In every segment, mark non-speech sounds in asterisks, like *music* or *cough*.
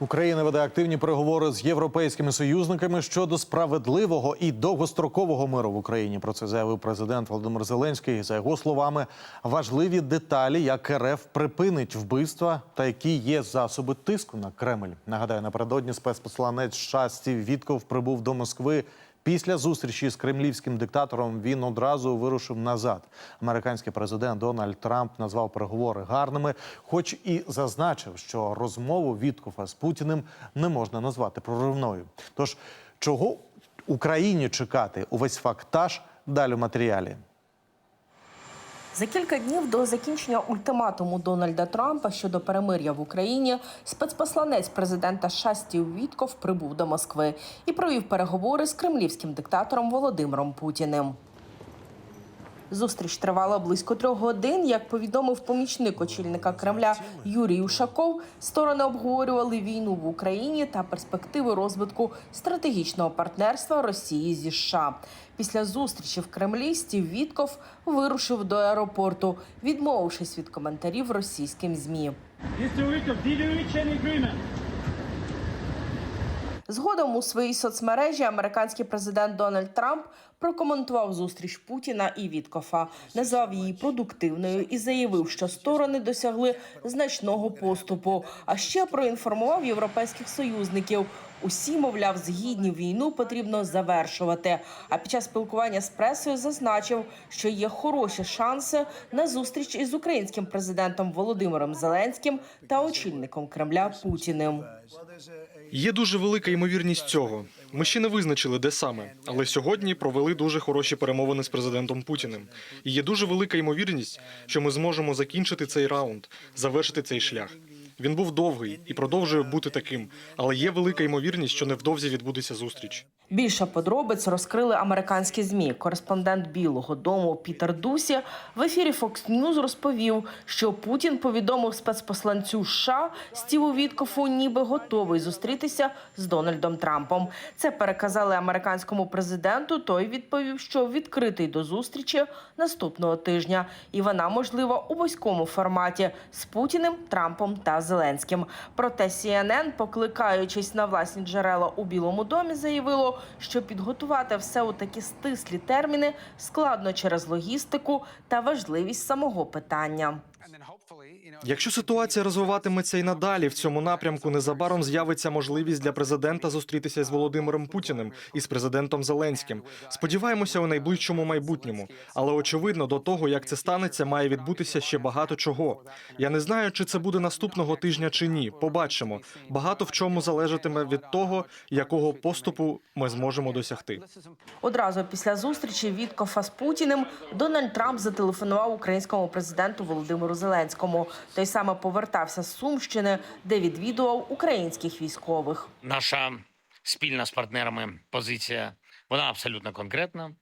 Україна веде активні переговори з європейськими союзниками щодо справедливого і довгострокового миру в Україні. Про це заявив президент Володимир Зеленський. За його словами, важливі деталі, як РФ припинить вбивства та які є засоби тиску на Кремль. Нагадаю, напередодні спецпосланець США Стів Вітков прибув до Москви. Після зустрічі з кремлівським диктатором він одразу вирушив назад. Американський президент Дональд Трамп назвав переговори гарними, хоч і зазначив, що розмову Віткофа з Путіним не можна назвати проривною. Тож чого Україні чекати увесь фактаж далі в матеріалі. За кілька днів до закінчення ультиматуму Дональда Трампа щодо перемир'я в Україні спецпосланець президента США Стів Вітков прибув до Москви і провів переговори з кремлівським диктатором Володимиром Путіним. Зустріч тривала близько трьох годин. Як повідомив помічник очільника Кремля Юрій Ушаков, сторони обговорювали війну в Україні та перспективи розвитку стратегічного партнерства Росії зі США. Після зустрічі в Кремлі Стів Вітков вирушив до аеропорту, відмовившись від коментарів російським змі. Згодом у своїй соцмережі американський президент Дональд Трамп прокоментував зустріч Путіна і Віткофа, назвав її продуктивною і заявив, що сторони досягли значного поступу. А ще проінформував європейських союзників. Усі, мовляв, згідні війну потрібно завершувати. А під час спілкування з пресою зазначив, що є хороші шанси на зустріч із українським президентом Володимиром Зеленським та очільником Кремля Путіним. Є дуже велика ймовірність цього. Ми ще не визначили, де саме, але сьогодні провели дуже хороші перемовини з президентом Путіним. І є дуже велика ймовірність, що ми зможемо закінчити цей раунд, завершити цей шлях. Він був довгий і продовжує бути таким, але є велика ймовірність, що невдовзі відбудеться зустріч. Більше подробиць розкрили американські змі. Кореспондент Білого Дому Пітер Дусі в ефірі Fox News розповів, що Путін повідомив спецпосланцю США Стіву Віткофу, ніби готовий зустрітися з Дональдом Трампом. Це переказали американському президенту. Той відповів, що відкритий до зустрічі наступного тижня, і вона можлива у вузькому форматі з Путіним, Трампом та Зеленським. Проте CNN, покликаючись на власні джерела у Білому домі, заявило, що підготувати все у такі стислі терміни складно через логістику та важливість самого питання. Якщо ситуація розвиватиметься і надалі в цьому напрямку, незабаром з'явиться можливість для президента зустрітися з Володимиром Путіним і з президентом Зеленським. Сподіваємося у найближчому майбутньому, але очевидно, до того як це станеться, має відбутися ще багато чого. Я не знаю, чи це буде наступного тижня чи ні. Побачимо. Багато в чому залежатиме від того, якого поступу ми зможемо досягти. Одразу після зустрічі Віткофа з Путіним Дональд Трамп зателефонував українському президенту Володимиру Зеленському. Той саме повертався з Сумщини, де відвідував українських військових. наша спільна з партнерами позиція вона абсолютно конкретна,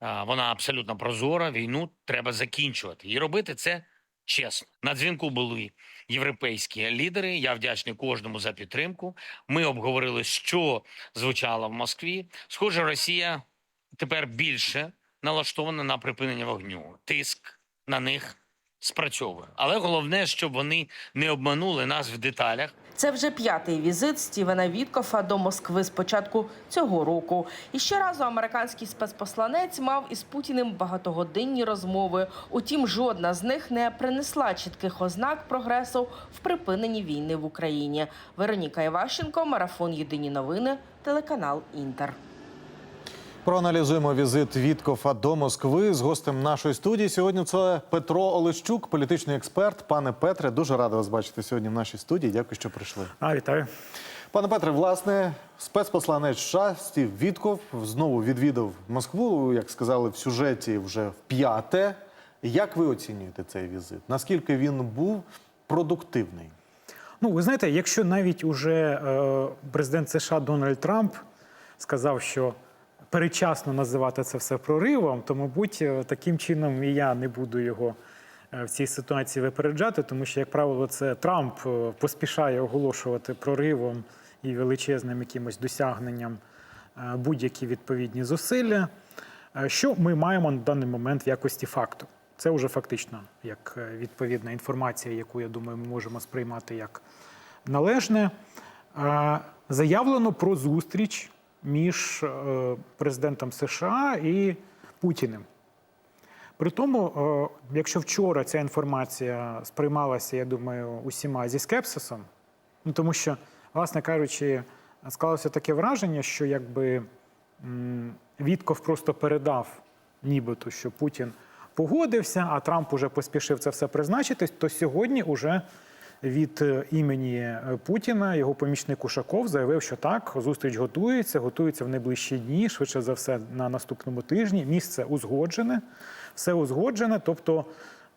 вона абсолютно прозора. Війну треба закінчувати і робити це чесно. На дзвінку були європейські лідери. Я вдячний кожному за підтримку. Ми обговорили, що звучало в Москві. Схоже, Росія тепер більше налаштована на припинення вогню. Тиск на них спрацьовує. Але головне, щоб вони не обманули нас в деталях. Це вже п'ятий візит Стівена Віткофа до Москви з початку цього року. І ще разу американський спецпосланець мав із Путіним багатогодинні розмови. Утім, жодна з них не принесла чітких ознак прогресу в припиненні війни в Україні. Вероніка Іващенко, марафон Єдині новини, телеканал Інтер. Проаналізуємо візит Віткофа до Москви з гостем нашої студії. Сьогодні це Петро Олещук, політичний експерт. Пане Петре, дуже радий вас бачити сьогодні в нашій студії. Дякую, що прийшли. А, вітаю. Пане Петре, власне, спецпосланець США Стів Вітков знову відвідав Москву, як сказали в сюжеті, вже в п'яте. Як ви оцінюєте цей візит? Наскільки він був продуктивний? Ну, ви знаєте, якщо навіть уже е, президент США Дональд Трамп сказав, що передчасно називати це все проривом, то, мабуть, е, таким чином і я не буду його е, в цій ситуації випереджати, тому що, як правило, це Трамп е, поспішає оголошувати проривом і величезним якимось досягненням будь-які відповідні зусилля. Що ми маємо на даний момент в якості факту? Це вже фактично як відповідна інформація, яку я думаю, ми можемо сприймати як належне. Заявлено про зустріч між е, президентом США і Путіним. При тому, е, якщо вчора ця інформація сприймалася, я думаю, усіма зі скепсисом, ну тому що, власне кажучи, склалося таке враження, що якби Вітков просто передав, нібито, що Путін погодився, а Трамп уже поспішив це все призначити, то сьогодні уже від е, імені е, Путіна його помічник Ушаков заявив, що так, зустріч готується, готується в найближчі дні, швидше за все на наступному тижні. Місце узгоджене, все узгоджене. Тобто,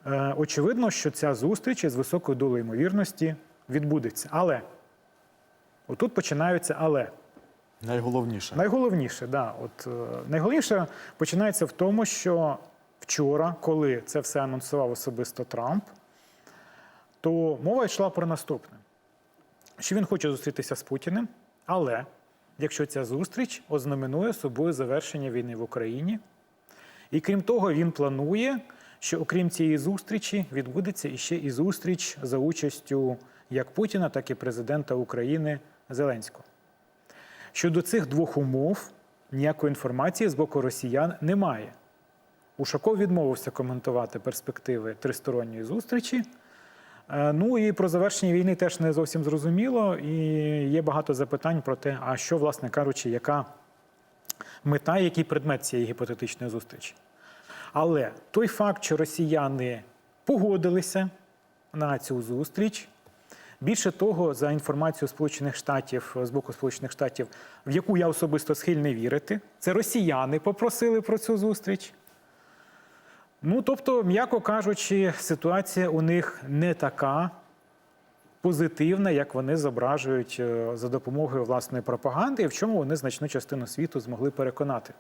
е, очевидно, що ця зустріч із високою долею ймовірності відбудеться. Але отут починаються але. Найголовніше. Найголовніше, да, от найголовніше починається в тому, що вчора, коли це все анонсував особисто Трамп, то мова йшла про наступне: що він хоче зустрітися з Путіним, але якщо ця зустріч ознаменує собою завершення війни в Україні, і крім того, він планує, що окрім цієї зустрічі відбудеться іще і зустріч за участю як Путіна, так і президента України Зеленського. Щодо цих двох умов ніякої інформації з боку росіян немає. Ушаков відмовився коментувати перспективи тристоронньої зустрічі. Е, Ну і про завершення війни теж не зовсім зрозуміло, і є багато запитань про те, а що, власне кажучи, яка мета, який предмет цієї гіпотетичної зустрічі. Але той факт, що росіяни погодилися на цю зустріч, Більше того, за інформацією Сполучених Штатів з боку Сполучених Штатів, в яку я особисто схильний вірити, це росіяни попросили про цю зустріч. Ну, тобто, м'яко кажучи, ситуація у них не така позитивна, як вони зображують е, за допомогою власної пропаганди, і в чому вони значну частину світу змогли переконати.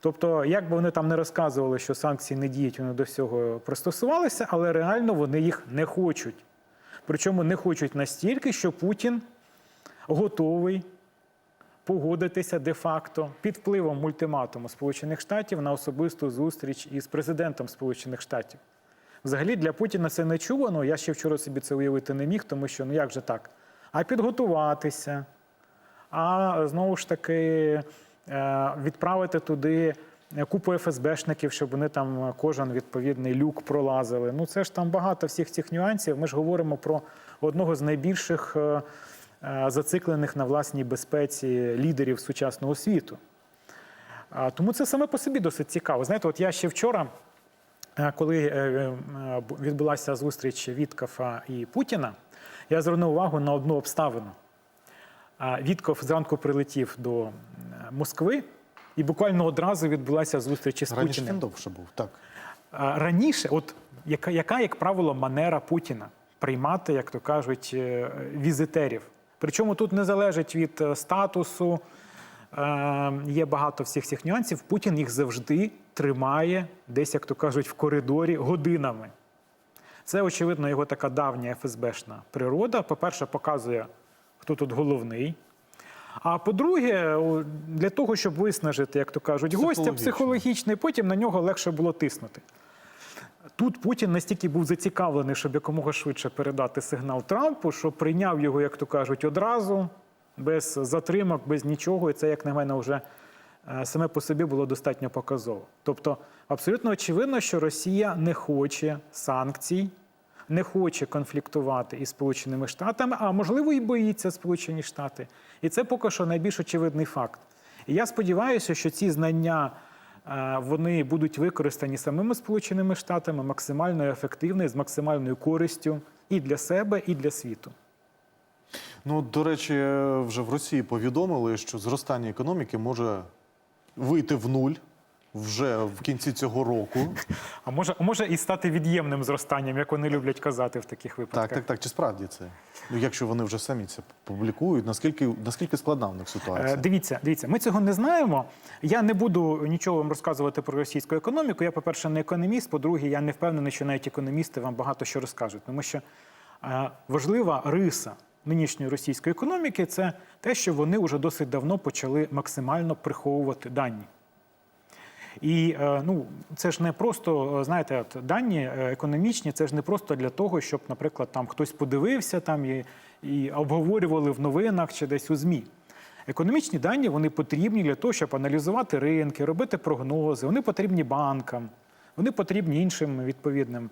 Тобто, як би вони там не розказували, що санкції не діють, вони до всього пристосувалися, але реально вони їх не хочуть. Причому не хочуть настільки, що Путін готовий погодитися де-факто під впливом ультиматуму Сполучених Штатів на особисту зустріч із президентом Сполучених Штатів. Взагалі для Путіна це не чувано. Я ще вчора собі це уявити не міг, тому що ну як же так? А підготуватися, а знову ж таки е, відправити туди купу ФСБшників, щоб вони там кожен відповідний люк пролазили. Ну це ж там багато всіх цих нюансів. Ми ж говоримо про одного з найбільших е, зациклених на власній безпеці лідерів сучасного світу. Тому це саме по собі досить цікаво. Знаєте, от я ще вчора, е, коли е, е, бу- відбулася зустріч Віткафа і Путіна, я звернув увагу на одну обставину. Вітков зранку прилетів до е, Москви, і буквально одразу відбулася зустріч із Раніше Путіним. він довше був. Так. Раніше, от яка, яка, як правило, манера Путіна приймати, як то кажуть, е, візитерів. Причому тут не залежить від е, статусу, е, є багато всіх цих нюансів. Путін їх завжди тримає десь, як то кажуть, в коридорі годинами. Це, очевидно, його така давня ФСБшна природа. По-перше, показує, хто тут головний. А по-друге, для того, щоб виснажити, як то кажуть, гостя психологічно, потім на нього легше було тиснути. Тут Путін настільки був зацікавлений, щоб якомога швидше передати сигнал Трампу, що прийняв його, як то кажуть, одразу, без затримок, без нічого. І це, як на мене, вже е, саме по собі було достатньо показово. Тобто, абсолютно очевидно, що Росія не хоче санкцій, не хоче конфліктувати із Сполученими Штатами, а можливо і боїться Сполучені Штати. І це поки що найбільш очевидний факт. І я сподіваюся, що ці знання вони будуть використані самими Сполученими Штатами максимально ефективно і з максимальною користю і для себе, і для світу. Ну, до речі, вже в Росії повідомили, що зростання економіки може вийти в нуль вже в кінці цього року. *laughs* А може, може і стати від'ємним зростанням, як вони люблять казати в таких випадках. Так, так, так. Чи справді це? Ну, якщо вони вже самі це публікують, наскільки, наскільки складна в них Е, ситуація? Дивіться, дивіться, ми цього не знаємо. Я не буду нічого вам розказувати про російську економіку. Я, по-перше, не економіст. По-друге, я не впевнений, що навіть економісти вам багато що розкажуть. Тому що е, важлива риса нинішньої російської економіки це те, що вони вже досить давно почали максимально приховувати дані. І е, ну, це ж не просто, е, знаєте, от дані е, економічні, це ж не просто для того, щоб, наприклад, там хтось подивився там і і обговорювали в новинах чи десь у ЗМІ. Економічні дані вони потрібні для того, щоб аналізувати ринки, робити прогнози. Вони потрібні банкам, вони потрібні іншим відповідним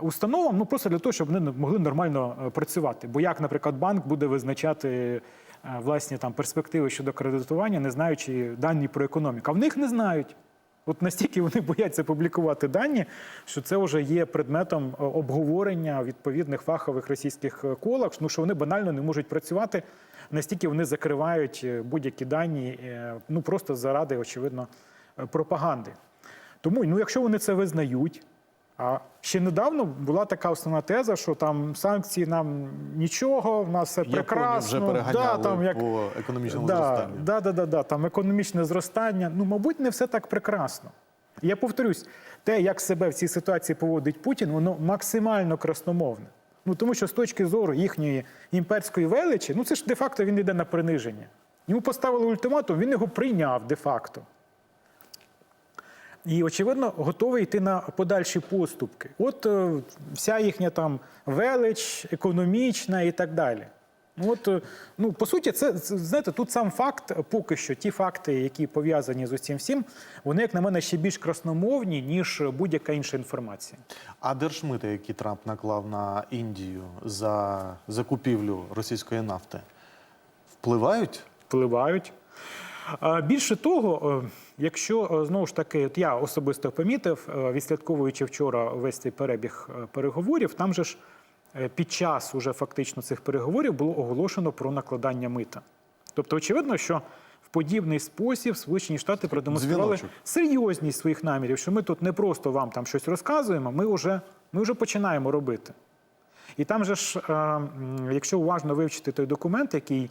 установам. Ну просто для того, щоб вони могли нормально працювати. Бо як, наприклад, банк буде визначати власні там перспективи щодо кредитування, не знаючи дані про економіку. А в них не знають. От настільки вони бояться публікувати дані, що це вже є предметом е, обговорення відповідних фахових російських е, колах, ну що вони банально не можуть працювати, настільки вони закривають е, будь-які дані, ну просто заради, очевидно, пропаганди. Тому, ну, якщо вони це визнають, а ще недавно була така основна теза, що там санкції нам нічого, в нас все Японію прекрасно. вже переганяли там, як, по економічному да, зростанню. Да, да, да, да, там економічне зростання. Ну, мабуть, не все так прекрасно. Я повторюсь, те, як себе в цій ситуації поводить Путін, воно максимально красномовне. Ну тому що з точки зору їхньої імперської величі, ну це ж де-факто він йде на приниження. Йому поставили ультиматум, він його прийняв де-факто. І, очевидно, готовий йти на подальші поступки. От е, вся їхня там велич, економічна і так далі. Ну, От, е, ну, по суті, це це, знаєте, тут сам факт, поки що ті факти, які пов'язані з усім всім, вони, як на мене, ще більш красномовні, ніж будь-яка інша інформація. А держмити, які Трамп наклав на Індію за закупівлю російської нафти, впливають? впливають. Більше того, е, якщо е, знову ж таки, от я особисто помітив, е, відслідковуючи вчора весь цей перебіг переговорів, там же ж під час уже фактично цих переговорів було оголошено про накладання мита. Тобто, очевидно, що в подібний спосіб Сполучені Штати продемонстрували Дзвіночок. серйозність своїх намірів, що ми тут не просто вам там щось розказуємо, ми вже, ми вже починаємо робити. І там же ж, якщо уважно вивчити той документ, який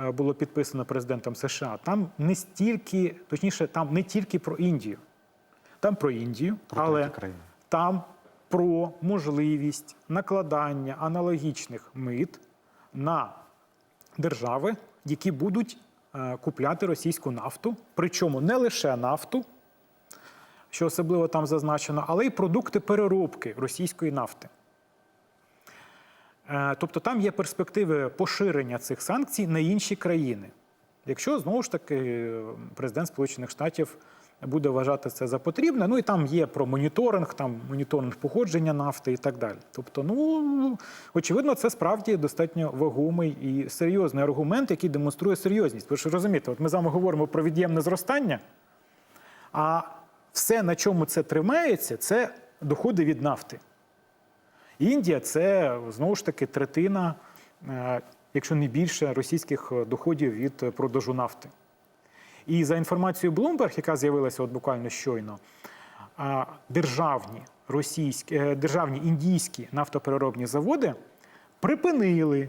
було підписано президентом США, там не стільки, точніше, там не тільки про Індію. Там про Індію, Про але там про можливість накладання аналогічних мит на держави, які будуть е, купляти російську нафту, причому не лише нафту, що особливо там зазначено, але й продукти переробки російської нафти. Е, Тобто там є перспективи поширення цих санкцій на інші країни. Якщо знову ж таки президент Сполучених Штатів буде вважати це за потрібне, ну і там є про моніторинг, там моніторинг походження нафти і так далі. Тобто, ну очевидно, це справді достатньо вагомий і серйозний аргумент, який демонструє серйозність. Ви ж розумієте, от ми з вами говоримо про від'ємне зростання, а все, на чому це тримається, це доходи від нафти. Індія це знову ж таки третина, е, якщо не більше, російських е, доходів від е, продажу нафти. І за інформацією Bloomberg, яка з'явилася от буквально щойно, державні російські, е, державні індійські нафтопереробні заводи припинили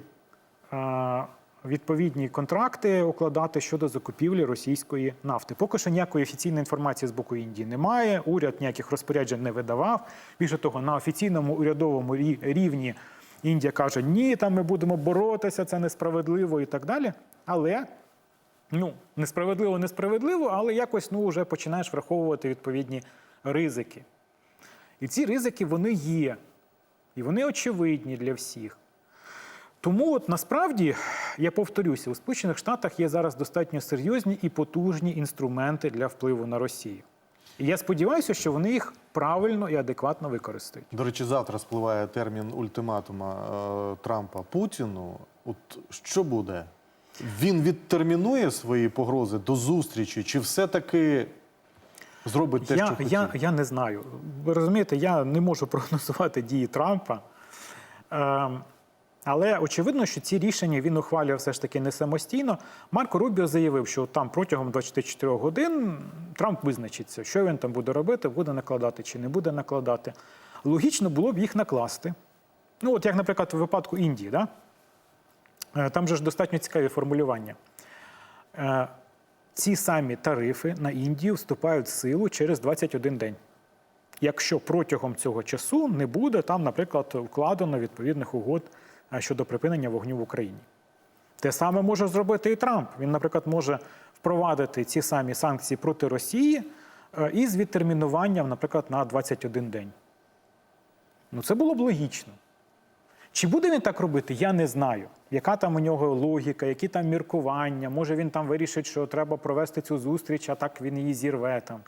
відповідні контракти укладати щодо закупівлі російської нафти. Поки що ніякої офіційної інформації з боку Індії немає. Уряд ніяких розпоряджень не видавав. Більше того, на офіційному урядовому рівні Індія каже: ні, там ми будемо боротися, це несправедливо і так далі. Але ну, несправедливо, несправедливо, але якось ну, вже починаєш враховувати відповідні ризики. І ці ризики вони є, і вони очевидні для всіх. Тому от насправді, я повторюся, у Сполучених Штатах є зараз достатньо серйозні і потужні інструменти для впливу на Росію. І я сподіваюся, що вони їх правильно і адекватно використають. До речі, завтра спливає термін ультиматума е, Трампа Путіну. От що буде? Він відтермінує свої погрози до зустрічі, чи все-таки зробить те, я, що хотів? я, я не знаю. Ви розумієте, я не можу *laughs* прогнозувати дії Трампа. Ем, але очевидно, що ці рішення він ухвалює все ж таки не самостійно. Марко Рубіо заявив, що там протягом 24 годин Трамп визначиться, що він там буде робити, буде накладати чи не буде накладати. Логічно було б їх накласти. Ну, от як, наприклад, у випадку Індії, да? Е, там же ж достатньо цікаві формулювання. Е, ці самі тарифи на Індію вступають в силу через 21 день. Якщо протягом цього часу не буде там, наприклад, вкладено відповідних угод щодо припинення вогню в Україні. Те саме може зробити і Трамп. Він, наприклад, може впровадити ці самі санкції проти Росії е, із відтермінуванням, наприклад, на 21 день. Ну, це було б логічно. Чи буде він так робити, я не знаю. Яка там у нього логіка, які там міркування? Може він там вирішить, що треба провести цю зустріч, а так він її зірве там.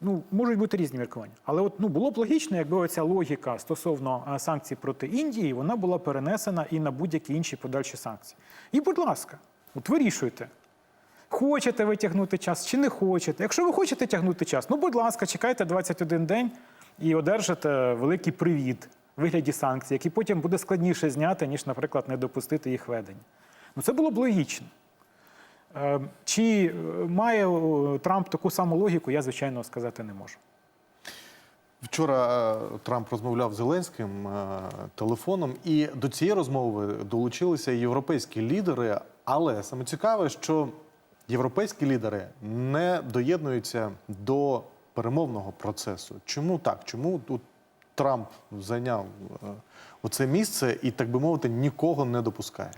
Ну, можуть бути різні міркування. Але от ну було б логічно, якби оця логіка стосовно санкцій проти Індії, вона була перенесена і на будь-які інші подальші санкції. І, будь ласка, от вирішуйте. Хочете ви тягнути час чи не хочете. Якщо ви хочете тягнути час, ну будь ласка, чекайте 21 день і одержите великий привід в вигляді санкцій, які потім буде складніше зняти, ніж, наприклад, не допустити їх ведення. Ну це було б логічно. Е, Чи е, має е, Трамп таку саму логіку, я звичайно сказати не можу. Вчора Трамп розмовляв з Зеленським телефоном, і до цієї розмови долучилися європейські лідери. Але саме цікаве, що європейські лідери не доєднуються до перемовного процесу. Чому так? Чому тут Трамп зайняв оце місце і, так би мовити, нікого не допускає?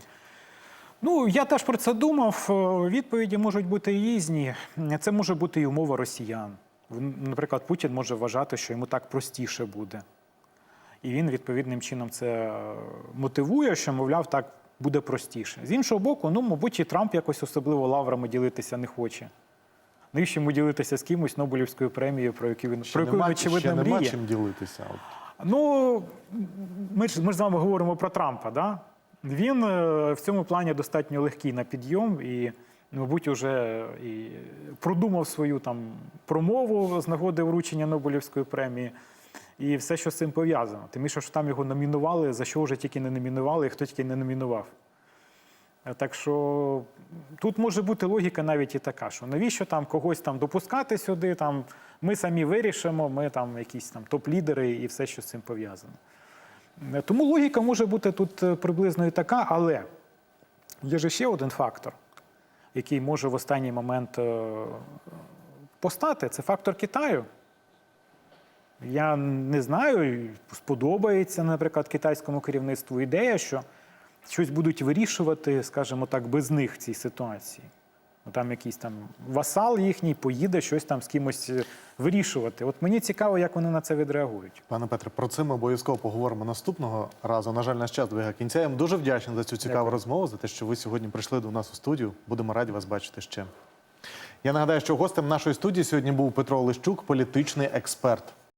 Ну, я теж про це думав. Е, Відповіді можуть бути різні. Це може бути і умова росіян. Наприклад, Путін може вважати, що йому так простіше буде. І він відповідним чином це е, мотивує, що, мовляв, так буде простіше. З іншого боку, ну, мабуть, і Трамп якось особливо лаврами ділитися не хоче. Навіщо йому ділитися з кимось Нобелівською премією, про яку він, про яку він нема, очевидно ще нема чим ділитися. Ну, ми ж, ми ж з вами говоримо про Трампа. Да? Він е, в цьому плані достатньо легкий на підйом і, мабуть, уже і продумав свою там промову з нагоди вручення Нобелівської премії і все, що з цим пов'язано. Тим більше, що там його номінували, за що вже тільки не номінували, і хто тільки не номінував. Е, Так що тут може бути логіка навіть і така, що навіщо там когось там допускати сюди, там ми самі вирішимо, ми там якісь там топ-лідери і все, що з цим пов'язано. Тому логіка може бути тут е, приблизно і така, але є ж ще один фактор, який може в останній момент е, постати, це фактор Китаю. Я не знаю, сподобається, наприклад, китайському керівництву ідея, що щось будуть вирішувати, скажімо так, без них в цій ситуації. Ну, Там якийсь там васал їхній поїде щось там з кимось е, вирішувати. От мені цікаво, як вони на це відреагують. Пане Петре, про це ми обов'язково поговоримо наступного разу. На жаль, наш час добігає кінця. Я вам дуже вдячний за цю цікаву Дякую. розмову, за те, що ви сьогодні прийшли до нас у студію. Будемо раді вас бачити ще. Я нагадаю, що гостем нашої студії сьогодні був Петро Олещук, політичний експерт.